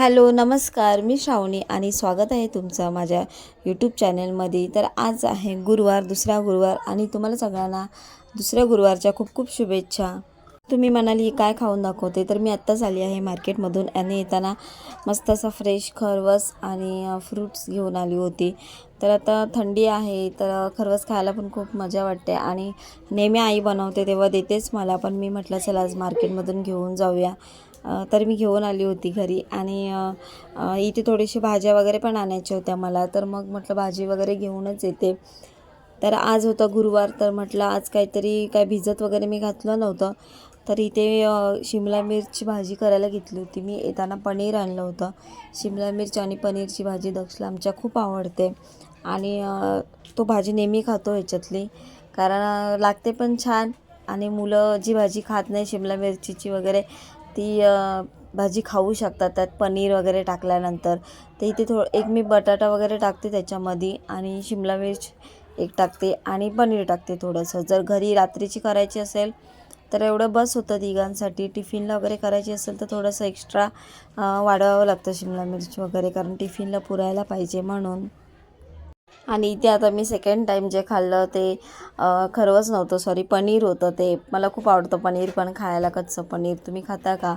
Hello नमस्कार. मी श्रावणी आणि स्वागत आहे तुमचं माझ्या यूट्यूब चॅनलमध्ये तर आज आहे गुरुवार दुसरा गुरुवार आणि तुम्हाला सगळ्यांना दुसऱ्या गुरुवारच्या खूप खूप शुभेच्छा. तुम्ही म्हणाली काय खाऊन दाखवते? तर मी आत्ताच आली आहे मार्केटमधून आणि येताना मस्त असा फ्रेश खरवस आणि फ्रूट्स घेऊन आली होती. तर आता थंडी आहे तर खरवस खायला पण खूप मजा वाटते आणि नेहमी आई बनवते तेव्हा देतेच मला. पण मी म्हटलं चला आज मार्केटमधून घेऊन जाऊया. तर मी घेऊन आली होती घरी. आणि इथे थोडीशी भाज्या वगैरे पण आणायच्या होत्या मला. तर मग म्हटलं भाजी वगैरे घेऊनच येते. तर आज होतं गुरुवार. तर म्हटलं आज काहीतरी काय भिजत वगैरे मी घातलं नव्हतं. तर इथे शिमला मिरची भाजी करायला घेतली होती मी. येताना पनीर आणलं होतं. शिमला मिरची आणि पनीरची भाजी दक्षला आमच्या खूप आवडते. आणि तो भाजी नेहमी खातो ह्याच्यातली. कारण लागते पण छान. आणि मुलं जी भाजी खात नाही शिमला मिरचीची वगैरे ती भाजी खाऊ शकतात. त्यात पनीर वगैरे टाकल्यानंतर. ते इथे थो एक मी बटाटा वगैरे टाकते त्याच्यामध्ये आणि शिमला मिर्च एक टाकते आणि पनीर टाकते थोडंसं. जर घरी रात्रीची करायची असेल तर एवढं बस होतं तिघांसाठी. टिफिनला वगैरे करायची असेल तर थोडंसं एक्स्ट्रा वाढवावं लागतं शिमला मिर्च वगैरे. कारण टिफिनला पुरायला पाहिजे म्हणून. आणि इथे आता मी सेकंड टाईम जे खाल्लं ते अ, नव्हतं सॉरी पनीर होतं ते. मला खूप आवडतं पनीर पण खायला कच्चं पनीर. तुम्ही खाता का?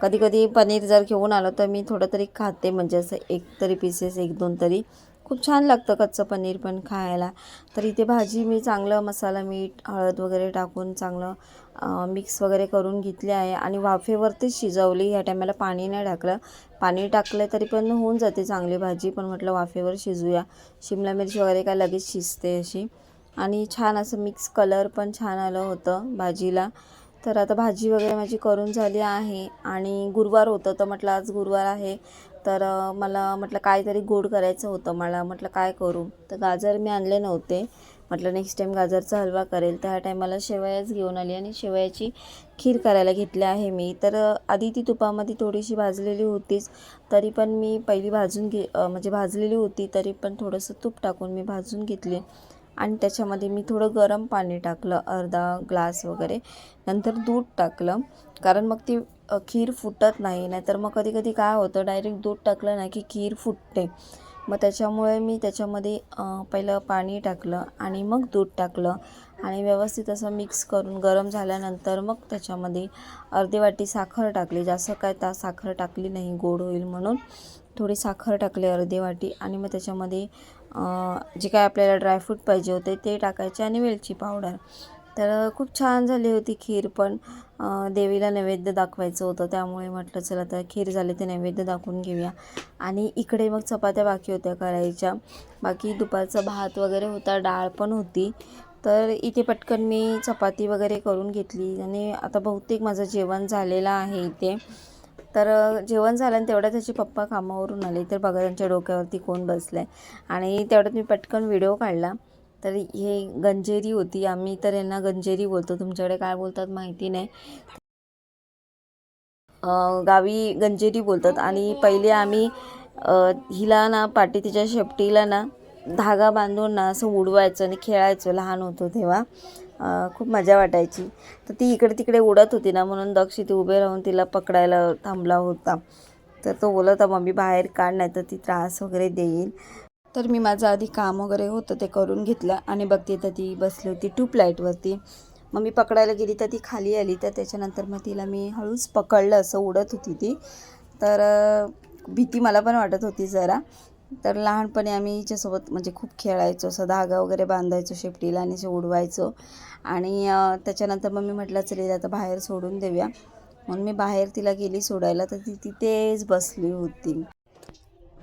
कधी कधी पनीर जर घेऊन आलं तर मी थोडं तरी खाते म्हणजे असं एक तरी पीसेस एक दोन तरी. खूप छान लागतं कच्चं पनीर पण खायला. तर इथे भाजी मी चांगलं मसाला मीठ हळद वगैरे टाकून चांगलं मिक्स वगैरे करून घेतले आहे. आणि वाफेवरतीच शिजवली ह्या टायमाला पाणी नाही टाकलं. पाणी टाकलं तरी पण होऊन जाते चांगली भाजी. पण म्हटलं वाफेवर शिजूया. शिमला मिरची वगैरे काय लगेच शिजते अशी. आणि छान असं मिक्स कलर पण छान आलं होतं भाजीला. तर आता भाजी वगैरे माझी करून झाली आहे. आणि गुरुवार होतं तर म्हटलं आज गुरुवार आहे. तर मला म्हटलं काहीतरी गोड करायचं होतं. मला म्हटलं काय करू? तर गाजर मी आणले नव्हते. म्हटलं नेक्स्ट टाईम गाजरचा हलवा करेल. तर ह्या टायमाला शेवयाच घेऊन आली आणि शेवयाची खीर करायला घेतली आहे मी. तर आधी ती तुपामध्ये थोडीशी भाजलेली होतीच. तरी पण मी पहिली भाजून घे म्हणजे भाजलेली होती तरी पण थोडंसं तूप टाकून मी भाजून घेतली. आणि त्याच्यामध्ये मी थोडं गरम पाणी टाकलं अर्धा ग्लास वगैरे. नंतर दूध टाकलं कारण मग ती खीर फुटत नाही. नाहीतर मग कधी कधी काय होतं डायरेक्ट दूध टाकलं ना की खीर फुटते. मग त्याच्यामुळे मी त्याच्यामध्ये पहिलं पाणी टाकलं आणि मग दूध टाकलं. आणि व्यवस्थित असं मिक्स करून गरम झाल्यानंतर मग त्याच्यामध्ये अर्धी वाटी साखर टाकली. जास्त काय ता साखर टाकली नाही गोड होईल म्हणून. थोडी साखर टाकली अर्धी वाटी आणि मग त्याच्यामध्ये जे काय आपल्याला ड्रायफ्रूट पाहिजे होते ते टाकायचे आणि वेलची पावडर तर खूप छान झाली होती खीर पण देवीला नैवेद्य दाखवायचं होतं त्यामुळे म्हटलं चला तर खीर झाली ते नैवेद्य दाखवून घेऊया. आणि इकडे मग चपात्या बाकी होत्या करायच्या. बाकी दुपारचा भात वगैरे होता डाळ पण होती. तर इथे पटकन मी चपाती वगैरे करून घेतली. आणि आता बहुतेक माझं जेवण झालेलं आहे इथे. तर जेवण झालं आणि तेवढ्या त्याचे पप्पा कामावरून आले. तर बघा त्यांच्या डोक्यावरती कोण बसलं आहे आणि तेवढ्यात मी पटकन व्हिडिओ काढला. तर हे गंजेरी होती. आम्ही तर यांना गंजेरी बोलतो. तुमच्याकडे काय बोलतात माहिती नाही. गावी गंजेरी बोलतात. आणि पहिले आम्ही हिला ना पाटी तिच्या शेपटीला ना धागा बांधून ना असं उडवायचं आणि खेळायचं लहान होतो तेव्हा. खूप मजा वाटायची. तर ती इकडे तिकडे उडत होती ना म्हणून दक्ष ती उभे राहून तिला पकडायला थांबला होता. तर तो बोलत होता मम्मी बाहेर काढ नाही तर ती त्रास वगैरे देईल. तर मी माझं आधी काम वगैरे होतं ते करून घेतलं आणि बघते तर ती बसली होती ट्यूबलाईटवरती. मग मी पकडायला गेली तर ती खाली आली तर त्याच्यानंतर मग तिला मी हळूच पकडलं असं उडत होती ती. तर भीती मला पण वाटत होती जरा. तर लहानपणी आम्ही हिच्यासोबत म्हणजे खूप खेळायचो असं धागा वगैरे बांधायचो शेपटीला आणि असे उडवायचो. आणि त्याच्यानंतर मग मी म्हटलं चल आता बाहेर सोडून देऊया. म्हणून मी बाहेर तिला गेली सोडायला तर ती तिथेच बसली होती.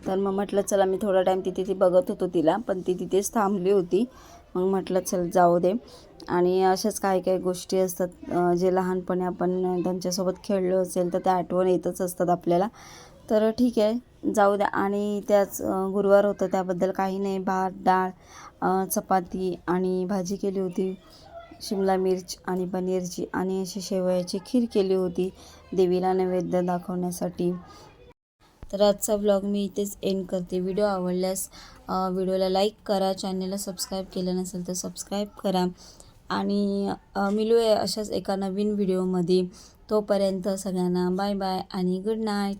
तर मग म्हटलं चला मी थोडा टाईम तिथे ती बघत होतो तिला पण ती तिथेच थांबली होती. मग म्हटलं चल जाऊ दे. आणि अशाच काही काही गोष्टी असतात जे लहानपणी आपण त्यांच्यासोबत खेळलो असेल तर त्या आठवण येतच असतात आपल्याला. तर ठीक आहे जाऊ द्या. आणि त्याच गुरुवार होतं त्याबद्दल काही नाही. भात डाळ चपाती आणि भाजी केली होती. शिमला मिर्च आणि पनीरची आणि अशी शेवयाची खीर केली होती. देवीला नैवेद्य दाखवण्यासाठी. तर आजचा ब्लॉग मी इथेच एंड करते. व्हिडिओ आवडल्यास व्हिडिओला लाईक करा. चॅनलला सबस्क्राईब केलं नसेल तर सबस्क्राईब करा. आणि मिळूया अशाच एका नवीन व्हिडिओमध्ये तोपर्यंत सगळ्यांना बाय बाय आणि गुड नाईट